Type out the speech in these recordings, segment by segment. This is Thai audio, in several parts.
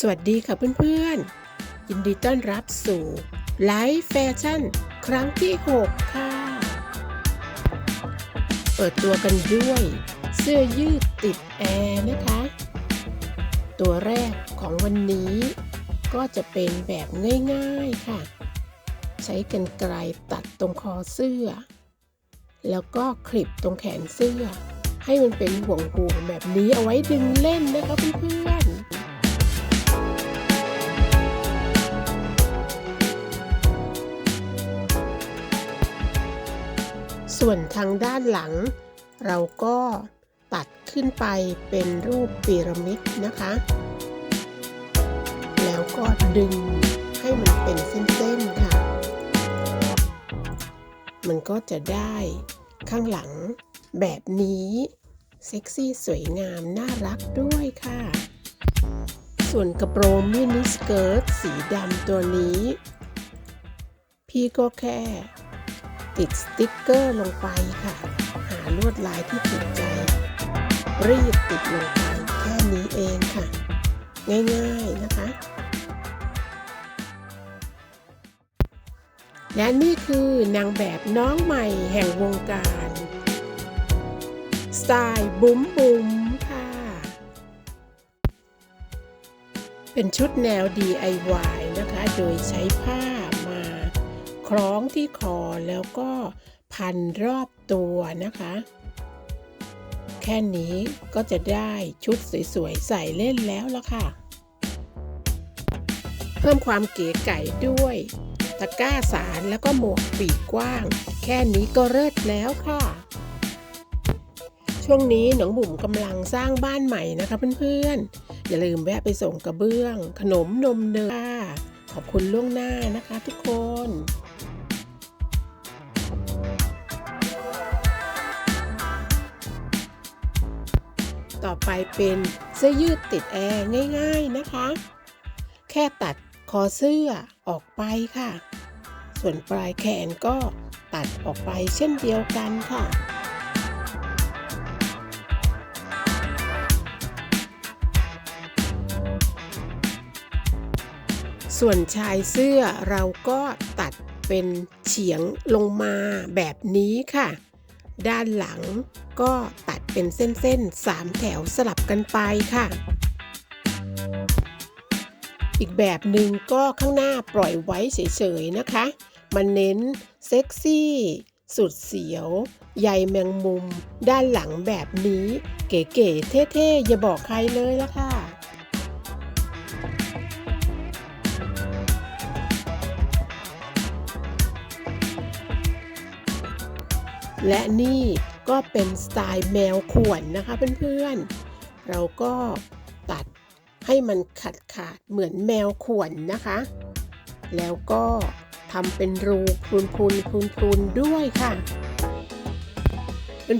สวัสดีค่ะเพื่อนๆ ยินดีต้อนรับสู่ไลฟ์แฟชั่นครั้งที่ 6 ค่ะ เปิดตัวกันด้วย เสื้อยืดติดแอร์นะคะ ตัวแรกของวันนี้ก็จะเป็นแบบง่ายๆค่ะ ใช้กันไกลตัดตรงคอเสื้อ แล้วก็คลิปตรงแขนเสื้อ ให้มันเป็นห่วงๆแบบนี้เอาไว้ดึงเล่นนะคะเพื่อนๆ ส่วนทางด้านหลัง เราก็ตัดขึ้นไปเป็นรูปพีระมิดนะคะ แล้วก็ดึงให้มันเป็นเส้นๆค่ะ มันก็จะได้ข้างหลังแบบนี้เซ็กซี่สวยงามน่ารักด้วยค่ะ ส่วนกระโปรงมินิสเกิร์ตสีดำตัวนี้ พี่ก็แค่ ติดสติ๊กเกอร์ลงไปค่ะ หาลวดลายที่ถูกใจ รีบติดลงไปแค่นี้เองค่ะ ง่ายๆนะคะ และนี่คือนางแบบน้องใหม่แห่งวงการสไตล์บุ๋มบุ๋มค่ะ เป็นชุดแนว DIY นะคะ โดยใช้ผ้ามา คล้องที่คอแล้วก็พันรอบตัวนะคะ แค่นี้ก็จะได้ชุดสวยๆ ใส่เล่นแล้วละค่ะ เพิ่มความเก๋ไก่ด้วย ตะกร้าสารแล้วก็หมวกปีกกว้าง แค่นี้ก็เลิศแล้วค่ะ ช่วงนี้หนองบุ๋มกำลังสร้างบ้านใหม่นะคะเพื่อนๆ อย่าลืมแวะไปส่งกระเบื้อง ขนมนมเนยค่ะขอบคุณล่วงหน้านะคะทุกคน ไปเป็นเสื้อยืดติดแอร์ง่ายๆนะคะ แค่ตัดคอเสื้อออกไปค่ะ ส่วนปลายแขนก็ตัดออกไปเช่นเดียวกันค่ะส่วนชายเสื้อเราก็ตัดเป็นเฉียงลงมาแบบนี้ค่ะ ด้านหลังก็ตัด เป็นเส้นๆ 3 แถวสลับกันไปค่ะ อีกแบบหนึ่งก็ข้างหน้าปล่อยไว้เฉยๆนะคะ มันเน้นเซ็กซี่สุดเสียว ใยแมงมุม ด้านหลังแบบนี้ เก๋ๆเท่ๆ อย่าบอกใครเลยละค่ะ และนี่ ก็เป็นสไตล์แมวข่วนนะคะเพื่อนๆ เราก็ตัดให้มันขาดขาดเหมือนแมวข่วนนะคะ แล้วก็ทำเป็นรูพรุนพรุนพรุนพรุนด้วยค่ะ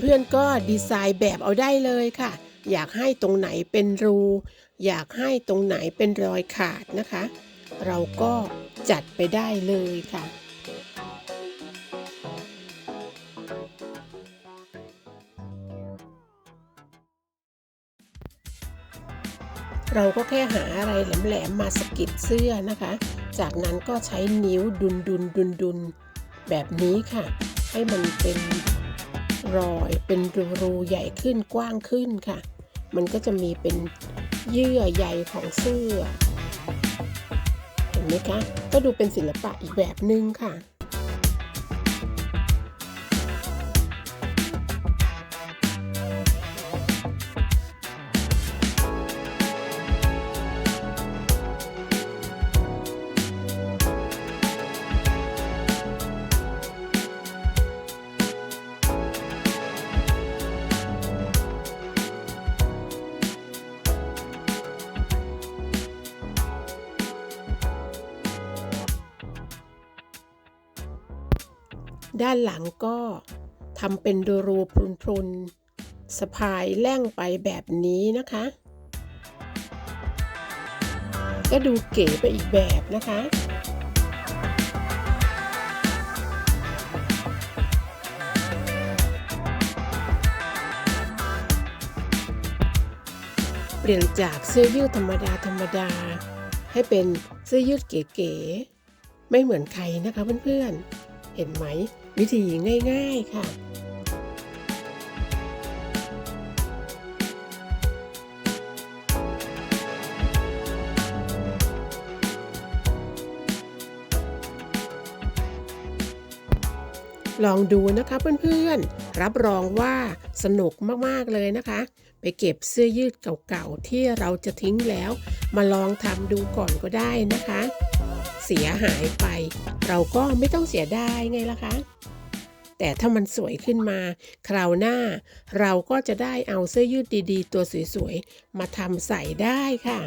เพื่อนๆก็ดีไซน์แบบเอาได้เลยค่ะ อยากให้ตรงไหนเป็นรู อยากให้ตรงไหนเป็นรอยขาดนะคะ เราก็จัดไปได้เลยค่ะ เราก็แค่หาอะไรแหลมๆมาสกิดเสื้อนะคะ จากนั้นก็ใช้นิ้วดุนดุนดุนดุนๆแบบนี้ค่ะ ให้มันเป็นรอยเป็นรูๆใหญ่ขึ้นกว้างขึ้นค่ะ มันก็จะมีเป็นเยื่อใยของเสื้อ เห็นไหมคะ ก็ดูเป็นศิลปะอีกแบบหนึ่งค่ะ ด้านหลังก็ทำเป็นรูรูพุนพรุนๆสะพายแล่งไปแบบนี้นะคะ ก็ดูเก๋ไปอีกแบบนะคะเปลี่ยนจากเสื้อยืดธรรมดาธรรมดา ให้เป็นเสื้อยืดเก๋ๆไม่เหมือนใครนะคะเพื่อนๆเห็นไหม วิธีง่าย ๆ ค่ะลองดูนะคะเพื่อนๆ รับรองว่าสนุกมากๆเลยนะคะ ไปเก็บเสื้อยืดเก่าๆ ที่เราจะทิ้งแล้ว มาลองทำดูก่อนก็ได้นะคะ เสียหายไป เราก็ไม่ต้องเสียดายไงล่ะคะ แต่ถ้ามันสวยขึ้นมา คราวหน้า เราก็จะได้เอาเสื้อยืดดีๆ ตัวสวยๆ มาทำใส่ได้ค่ะ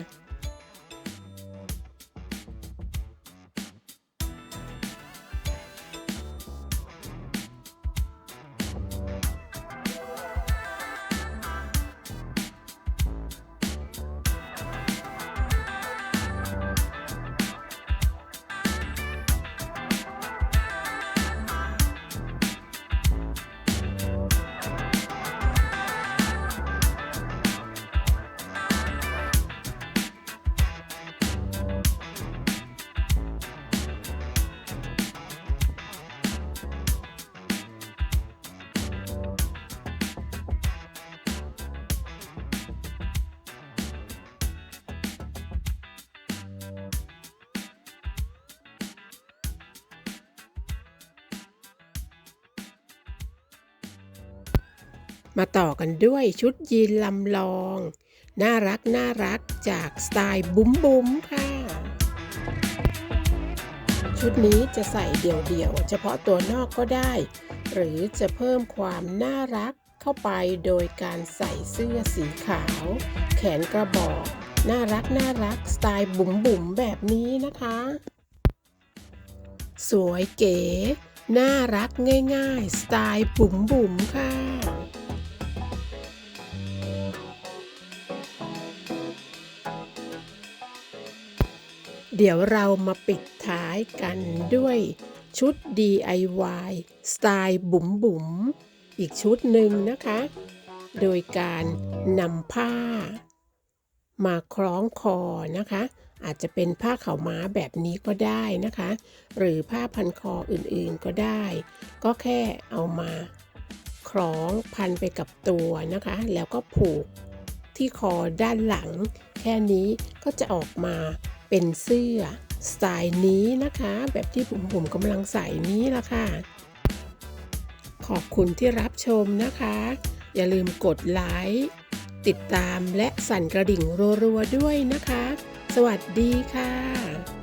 มาต่อกันด้วยชุดยีนลำลอง น่ารักน่ารักจากสไตล์บุ๋มบุ๋มค่ะ ชุดนี้จะใส่เดี่ยวๆ เฉพาะตัวนอกก็ได้ หรือจะเพิ่มความน่ารักเข้าไปโดยการใส่เสื้อสีขาว แขนกระบอก น่ารักน่ารักสไตล์บุ๋มบุ๋มแบบนี้นะคะ สวยเก๋ น่ารักง่ายๆ สไตล์บุ๋มบุ๋มค่ะ เดี๋ยวเรามาปิดท้ายกันด้วยชุด DIY สไตล์บุ๋มบุ๋มอีกชุดหนึ่งนะคะ โดยการนำผ้า มาคล้องคอนะคะ อาจจะเป็นผ้าขาวม้าแบบนี้ก็ได้นะคะ หรือผ้าพันคออื่นๆก็ได้ ก็แค่เอามาคล้องพันไปกับตัวนะคะ แล้วก็ผูกที่คอด้านหลัง แค่นี้ก็จะออกมา เป็นเสื้อสไตล์นี้นะคะ แบบที่ผมผมกำลังใส่นี้ละค่ะ ขอบคุณที่รับชมนะคะ อย่าลืมกดไลค์ติดตามและสั่นกระดิ่งรัวๆด้วยนะคะ สวัสดีค่ะ